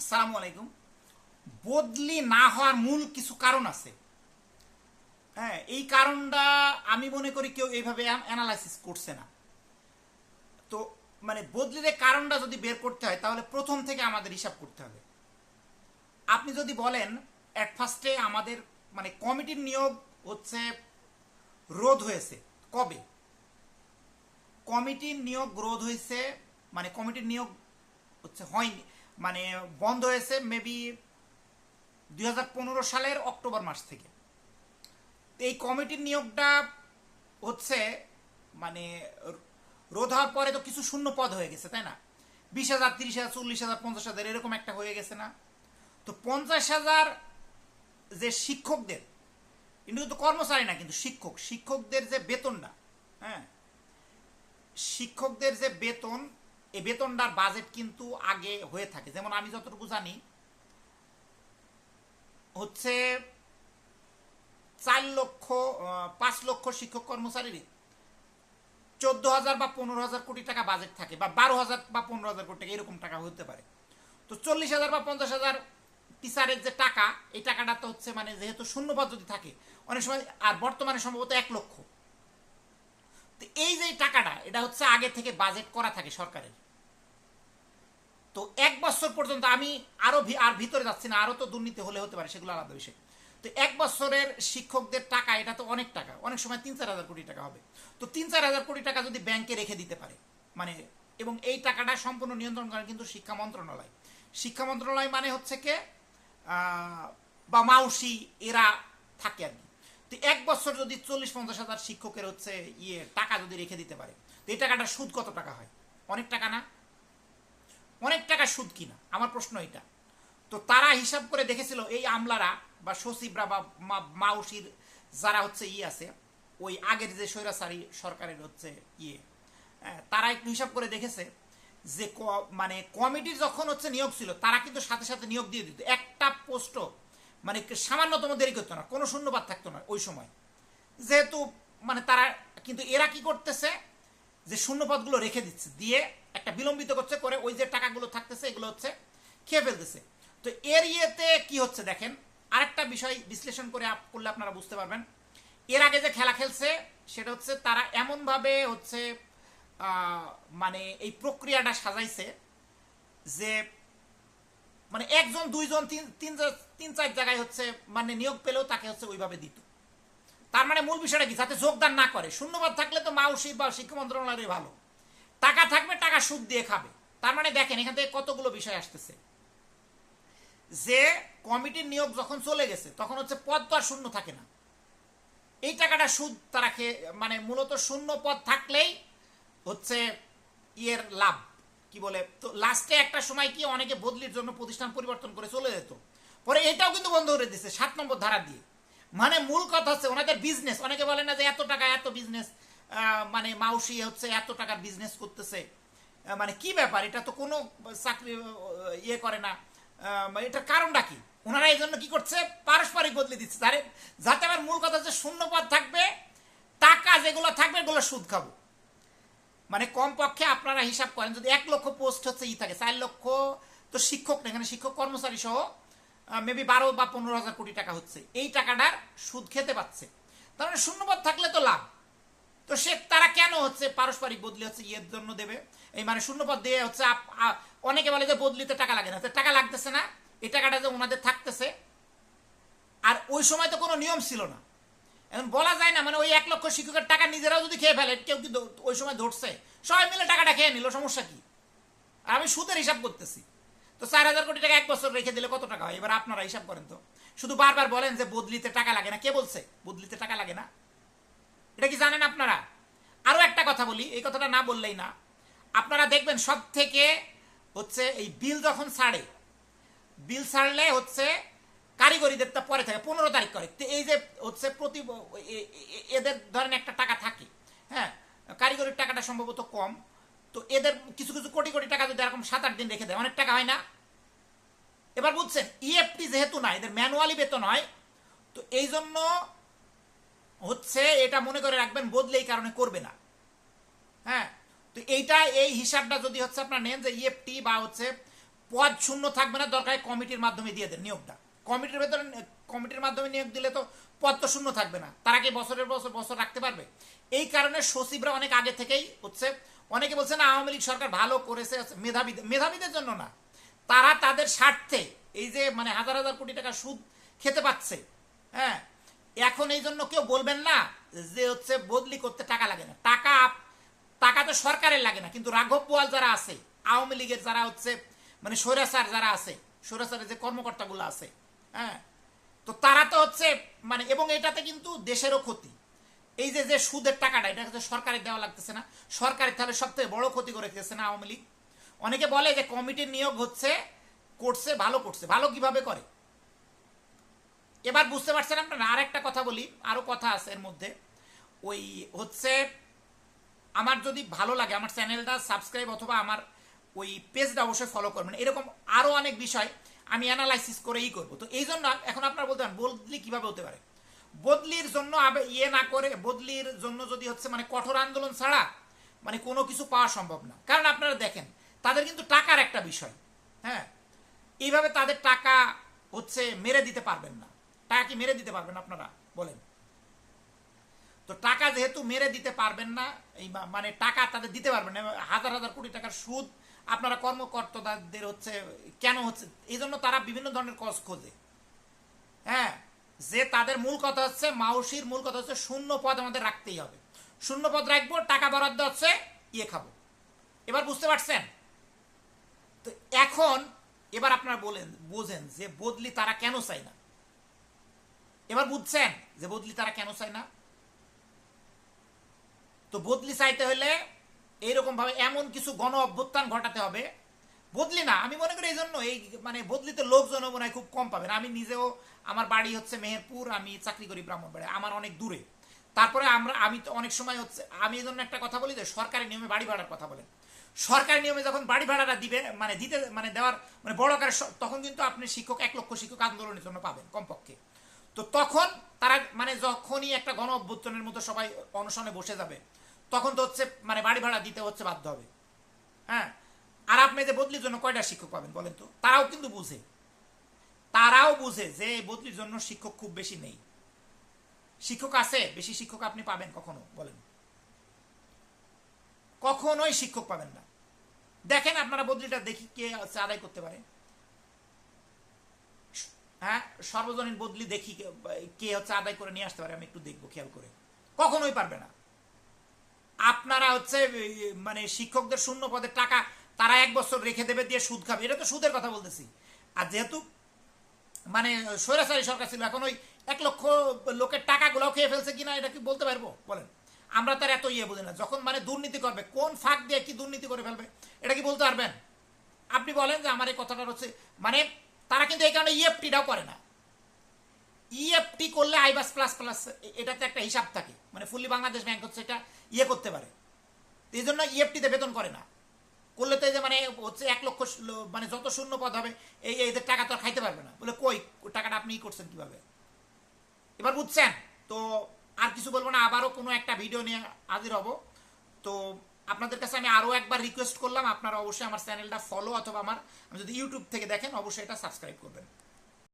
আসসালামু আলাইকুম। বদলি না হওয়ার মূল কিছু কারণ আছে। হ্যাঁ এই কারণটা আমি মনে করি কেউ এইভাবে অ্যানালাইসিস করছে না। তো মানে বদলির কারণটা যদি বের করতে হয়, তাহলে প্রথম থেকে আমাদের হিসাব করতে হবে। আপনি যদি বলেন অ্যাট ফার্স্টে আমাদের মানে কমিটির নিয়োগ হচ্ছে, রোধ হয়েছে। কবে? কমিটির নিয়োগ রোধ হয়েছে মানে কমিটির নিয়োগ হচ্ছে হয়নি। মানে বন্ধ হয়েছে মেবি দুই হাজার পনেরো সালের অক্টোবর মাস থেকে। এই কমিটির নিয়োগটা হচ্ছে মানে রোধ হওয়ার পরে তো কিছু শূন্য পদ হয়ে গেছে, তাই না? বিশ হাজার, তিরিশ হাজার, চল্লিশ হাজার, পঞ্চাশ হাজার, এরকম একটা হয়ে গেছে না? তো পঞ্চাশ হাজার যে শিক্ষকদের কিন্তু তো কর্মচারী না কিন্তু শিক্ষক, শিক্ষকদের যে বেতনটা হ্যাঁ? শিক্ষকদের যে বেতন এই বেতনটার বাজেট কিন্তু আগে হয়ে থাকে। যেমন আমি যতটুকু জানি, হচ্ছে চার লক্ষ পাঁচ লক্ষ শিক্ষক কর্মচারীর চোদ্দ হাজার বা পনেরো হাজার কোটি টাকা বাজেট থাকে, বা বারো হাজার বা পনেরো হাজার কোটি টাকা, এরকম টাকা হতে পারে। তো চল্লিশ হাজার বা পঞ্চাশ হাজার টিচারের যে টাকা, এই টাকাটা তো হচ্ছে মানে যেহেতু শূন্যপদ যদি থাকে, অনেক সময়, আর বর্তমানে সম্ভবত এক লক্ষ। তো এই যে টাকাটা, এটা হচ্ছে আগে থেকে বাজেট করা থাকে সরকারের। তো এক বছর পর্যন্ত আমি আরও আর ভিতরে যাচ্ছি না, আরও তো দুর্নীতি হলে হতে পারে, সেগুলো আলাদা বিষয়। তো এক বছরের শিক্ষকদের টাকা, এটা তো অনেক টাকা, অনেক সময় তিন চার হাজার কোটি টাকা হবে। তো তিন চার হাজার কোটি টাকা যদি ব্যাংকে রেখে দিতে পারে মানে এবং এই টাকাটা সম্পূর্ণ নিয়ন্ত্রণ করে কিন্তু শিক্ষা মন্ত্রণালয়। শিক্ষা মন্ত্রণালয় মানে হচ্ছে কে বা মাউসি, এরা থাকে আর কি। তো এক বছর যদি চল্লিশ, পঞ্চাশ হাজার শিক্ষকের হচ্ছে ইয়ে টাকা যদি রেখে দিতে পারে, তো এই টাকাটা সুদ কত টাকা হয়? অনেক টাকা না? অনেক টাকা সুদ কিনা? আমার প্রশ্ন এটা। তো তারা হিসাব করে দেখেছিল এই আমলারা বা সচিবরা বা মাউসির যারা হচ্ছে ইয়ে আছে, ওই আগের যে স্বৈরাচারী সরকারের হচ্ছে ইয়ে তারা একটু হিসাব করে দেখেছে যে মানে কমিটির যখন হচ্ছে নিয়োগ ছিল, তারা কিন্তু সাথে সাথে নিয়োগ দিয়ে দিত। একটা পোস্টও মানে সামান্যতম দেরি করতো না, কোনো শূন্যপাত থাকতো না ওই সময়। যেহেতু মানে তারা কিন্তু এরা কি করতেছে, যে শূন্যপদগুলো রেখে দিচ্ছে, দিয়ে একটা বিলম্বিত করছে করে ওই যে টাকাগুলো থাকতেছে, এগুলো হচ্ছে খেয়ে ফেলতেছে। তো এর ইয়েতে কি হচ্ছে দেখেন, আরেকটা বিষয় বিশ্লেষণ করে করলে আপনারা বুঝতে পারবেন। এর আগে যে খেলা খেলছে, সেটা হচ্ছে তারা এমনভাবে হচ্ছে মানে এই প্রক্রিয়াটা সাজাইছে যে মানে একজন, দুইজন, তিন তিন তিন, চার জায়গায় হচ্ছে মানে নিয়োগ পেলেও তাকে হচ্ছে ওইভাবে দিত। তার মানে মূল বিষয়টা কি? যাতে যোগদান না করে। শূন্যবাদ থাকলে তো মাউসি বা শিক্ষা মন্ত্রণালয়ের ভালো। টাকা থাকবে, টাকা সুদ দিয়ে খাবে। তার মানে দেখেন, এখান থেকে কতগুলো বিষয় আসতেছে। যে কমিটির নিয়োগ যখন চলে গেছে, তখন হচ্ছে পদ তো আর শূন্য থাকে না। এই টাকাটা সুদ তারা খেয়ে মানে মূলত শূন্য পদ থাকলেই হচ্ছে ইয়ের লাভ। কি বলে তো লাস্টে একটা সময় কি অনেকে বদলির জন্য প্রতিষ্ঠান পরিবর্তন করে চলে যেত। পরে এটাও কিন্তু বন্ধ করে দিচ্ছে সাত নম্বর ধারা দিয়ে। মানে মূল কথা হচ্ছে ওনাদের বিজনেস অনেকে বলে না যে এত টাকা এত বিজনেস মানে মাউসি হচ্ছে এত টাকার বিজনেস করতেছে। মানে কি ব্যাপার? এটা তো কোনো চাকরি ইয়ে করে না। আহ, এটার কারণটা কি? ওনারা এই জন্য কি করছে? পারস্পরিক বদলে দিচ্ছে। তারে যাতে আমার মূল কথা হচ্ছে শূন্যপদ থাকবে টাকা যেগুলো থাকবে এগুলো সুদ খাব। মানে কমপক্ষে আপনারা হিসাব করেন, যদি এক লক্ষ পোস্ট হচ্ছে ই থাকে, চার লক্ষ তো শিক্ষক না, এখানে শিক্ষক কর্মচারী সহ মেবি বারো বা পনেরো হাজার কোটি টাকা হচ্ছে। এই টাকাটার সুদ খেতে পাচ্ছে। তার মানে শূন্যপদ থাকলে তো লাভ। তো সে, তারা কেন হচ্ছে পারস্পরিক বদলি হচ্ছে ইয়ের জন্য দেবে? এই মানে শূন্যপদ দিয়ে হচ্ছে অনেকে বলে যে বদলিতে টাকা লাগে না। টাকা লাগতেছে না, এই টাকাটা যে ওনাদের থাকতেছে, আর ওই সময় তো কোনো নিয়ম ছিল না। এখন বলা যায় না মানে ওই এক লক্ষ শিক্ষকের টাকা নিজেরাও যদি খেয়ে ফেলে, কেউ কি ওই সময় ধরছে। সবাই মিলে টাকাটা খেয়ে নিল, সমস্যা কি? আর আমি সুদের হিসাব করতেছি। তো চার হাজার কোটি টাকা এক বছর রেখে দিলে কত টাকা হয়? এবার আপনারা হিসাব করেন তো। শুধু বারবার বলেন যে বদলিতে টাকা লাগে না। কে বলছে? বদলিতে টাকা লাগে না? এটা কি জানেন আপনারা? আরও একটা কথা বলি, এই কথাটা না বললেই না। আপনারা দেখবেন সব থেকে হচ্ছে এই বিল যখন ছাড়ে, বিল ছাড়লে হচ্ছে কারিগরিদের তা পরে থাকে, পনেরো তারিখ করে। এই যে হচ্ছে প্রতি এদের ধরেন একটা টাকা থাকে হ্যাঁ? কারিগরির টাকাটা সম্ভবত কম। তো এদের কিছু কিছু কোটি কোটি টাকা যদি এরকম সাত আট দিন রেখে দেয়, অনেক টাকা হয় না? এবার বুঝছেন ইএফটি যেহেতু না, এদের ম্যানুয়ালি বেতন হয়, তো এই জন্য হচ্ছে এটা মনে করে রাখবেন, বদলে এই কারণে করবে না। হ্যাঁ? তো এইটা, এই হিসাবটা যদি হচ্ছে আপনার নেন যে ইএফটি বা হচ্ছে পদ শূন্য থাকবে না, দরকার কমিটির মাধ্যমে দিয়ে দেন নিয়োগটা। কমিটির ভেতরে, কমিটির মাধ্যমে নিয়োগ দিলে তো পদ তো শূন্য থাকবে না। তারা কি বছরের বছর বছর রাখতে পারবে। এই কারণে সচিবরা অনেক আগে থেকেই হচ্ছে, অনেকে বলছে না, আওয়ামী লীগ সরকার ভালো করেছে মেধাবীদের মেধাবীদের জন্য না। তারা তাদের স্বার্থে এই যে মানে হাজার হাজার কোটি টাকা সুদ খেতে পাচ্ছে হ্যাঁ? এখন এই জন্য কেউ বলবেন না যে হচ্ছে বদলি করতে টাকা লাগে না। টাকা টাকা তো সরকারের লাগে না, কিন্তু রাঘব বোয়াল যারা আছে, আওয়ামী লীগের যারা হচ্ছে মানে স্বৈরাচার যারা আছে, স্বৈরাচারের যে কর্মকর্তাগুলো আছে হ্যাঁ? তো তারা তো হচ্ছে মানে এবং এটাতে কিন্তু দেশেরও ক্ষতি। এই যে যে সুদের টাকাটা, এটা হচ্ছে সরকারের দেওয়া লাগতেছে না। সরকারের তাহলে সব থেকে বড় ক্ষতি করে দিতেছে না আওয়ামী লীগ? অনেকে বলে যে কমিটির নিয়োগ হচ্ছে, করছে, ভালো করছে। ভালো কীভাবে করে? এবার বুঝতে পারছেন আপনারা আর একটা কথা বলি, আরও কথা আছে এর মধ্যে। ওই হচ্ছে, আমার যদি ভালো লাগে, আমার চ্যানেলটা সাবস্ক্রাইব অথবা আমার ওই পেজটা অবশ্যই ফলো করবেন। এরকম আরও অনেক বিষয় আমি অ্যানালাইসিস করেই করব। তো এই জন্য এখন আপনারা বলতে পারেন, বদলি কীভাবে হতে পারে? বদলির জন্য ইয়ে না করে, বদলির জন্য যদি হচ্ছে মানে কঠোর আন্দোলন ছাড়া মানে কোনো কিছু পাওয়া সম্ভব না। কারণ আপনারা দেখেন, তাদের কিন্তু টাকার একটা বিষয় হ্যাঁ? এইভাবে তাদের টাকা হচ্ছে মেরে দিতে পারবেন না। টাকা কি মেরে দিতে পারবেন আপনারা? বলেন। তো টাকা যেহেতু মেরে দিতে পারবেন না, এই মানে টাকা তাদের দিতে পারবেন না, হাজার হাজার কোটি টাকার সুদ আপনারা কর্মকর্তাদের হচ্ছে, কেন হচ্ছে এই জন্য তারা বিভিন্ন ধরনের কজ খোঁজে। হ্যাঁ যে তাদের মূল কথা হচ্ছে, মাউসির মূল কথা হচ্ছে, শূন্য পদ আমাদের রাখতেই হবে। শূন্য পদ রাখব, টাকা বরাদ্দ হচ্ছে ইয়ে খাব। এবার বুঝতে পারছেন? তো এখন, এবার আপনারা বলেন, বোঝেন যে বদলি তারা কেন চায় না। এবার বুঝছেন যে বদলি তারা কেন চায় না? তো বদলি চাইতে হলে এইরকম ভাবে এমন কিছু গণ অভ্যুত্থান ঘটাতে হবে। বদলি না, আমি মনে করি এই জন্য এই মানে বদলিতে লোকজন মনে হয় খুব কম পাবেন। আমি নিজেও, আমার বাড়ি হচ্ছে মেহেরপুর, আমি চাকরি করি ব্রাহ্মণবাড়ি আমার অনেক দূরে। তারপরে আমরা, আমি তো অনেক সময় হচ্ছে, আমি এই জন্য একটা কথা বলি যে সরকারি নিয়মে বাড়ি ভাড়ার কথা বলেন। সরকারি নিয়মে যখন বাড়ি ভাড়াটা দিবে মানে দিতে মানে দেওয়ার মানে বড় আকারে তখন কিন্তু আপনি শিক্ষক, এক লক্ষ শিক্ষক আন্দোলনের জন্য পাবেন কমপক্ষে। তো তখন তারা মানে যখনই একটা গণ অভ্যুত্থানের মতো সবাই অনশনে বসে যাবে তখন তো হচ্ছে মানে বাড়ি ভাড়া দিতে হচ্ছে বাধ্য হবে। হ্যাঁ? আর আপনি যে বদলির জন্য কয়টা শিক্ষক পাবেন বলেন তো? তারাও কিন্তু বুঝে। তারাও বুঝে যে বদলির জন্য শিক্ষক খুব বেশি নেই। শিক্ষক আছে, বেশি শিক্ষক আপনি পাবেন কখনো বলেন। কখনোই শিক্ষক পাবেন না। দেখেন আপনারা বদলিটা দেখি কে আদায় করতে পারে। হ্যাঁ? সর্বজনীন বদলি দেখি কে হচ্ছে আদায় করে নিয়ে আসতে পারে, আমি একটু দেখব, খেয়াল করে। কখনোই পারবে না। আপনারা হচ্ছে মানে শিক্ষকদের শূন্য পদের টাকা তারা এক বছর রেখে দেবে দিয়ে সুদ খাবে। এটা তো সুদের কথা বলতেছি। আর যেহেতু মানে স্বৈরাচারী সরকার ছিল, এখন ওই এক লক্ষ লোকের টাকাগুলো খেয়ে ফেলছে কিনা এটা কি বলতে পারব? বলেন। আমরা তার এত ইয়ে বুঝি না। যখন মানে দুর্নীতি করবে, কোন ফাঁক দিয়ে কি দুর্নীতি করে ফেলবে, এটা কি বলতে পারবেন? আপনি বলেন যে আমার এই কথাটা হচ্ছে মানে তারা কিন্তু এই কারণে ইএফটিটাও করে না। ইএফটি করলে আইবাস প্লাস প্লাস এটাতে একটা হিসাব থাকে। মানে ফুললি বাংলাদেশ ব্যাংক হচ্ছে এটা ইয়ে করতে পারে। এই জন্য ইএফটিতে বেতন করে না। করলে তো এই যে মানে হচ্ছে এক লক্ষ মানে যত শূন্য পদ হবে, এই এদের টাকা তো আর খাইতে পারবে না। বলে কই, টাকাটা আপনি করছেন কীভাবে? এবার বুঝছেন? তো আর কিছু বলব না, আবারও কোনো একটা ভিডিও নিয়ে হাজির হব। তো আপনাদের কাছে আমি আরও একবার রিকোয়েস্ট করলাম, আপনারা অবশ্যই আমার চ্যানেলটা ফলো অথবা আমার, আমি যদি ইউটিউব থেকে দেখেন, অবশ্যই এটা সাবস্ক্রাইব করবেন।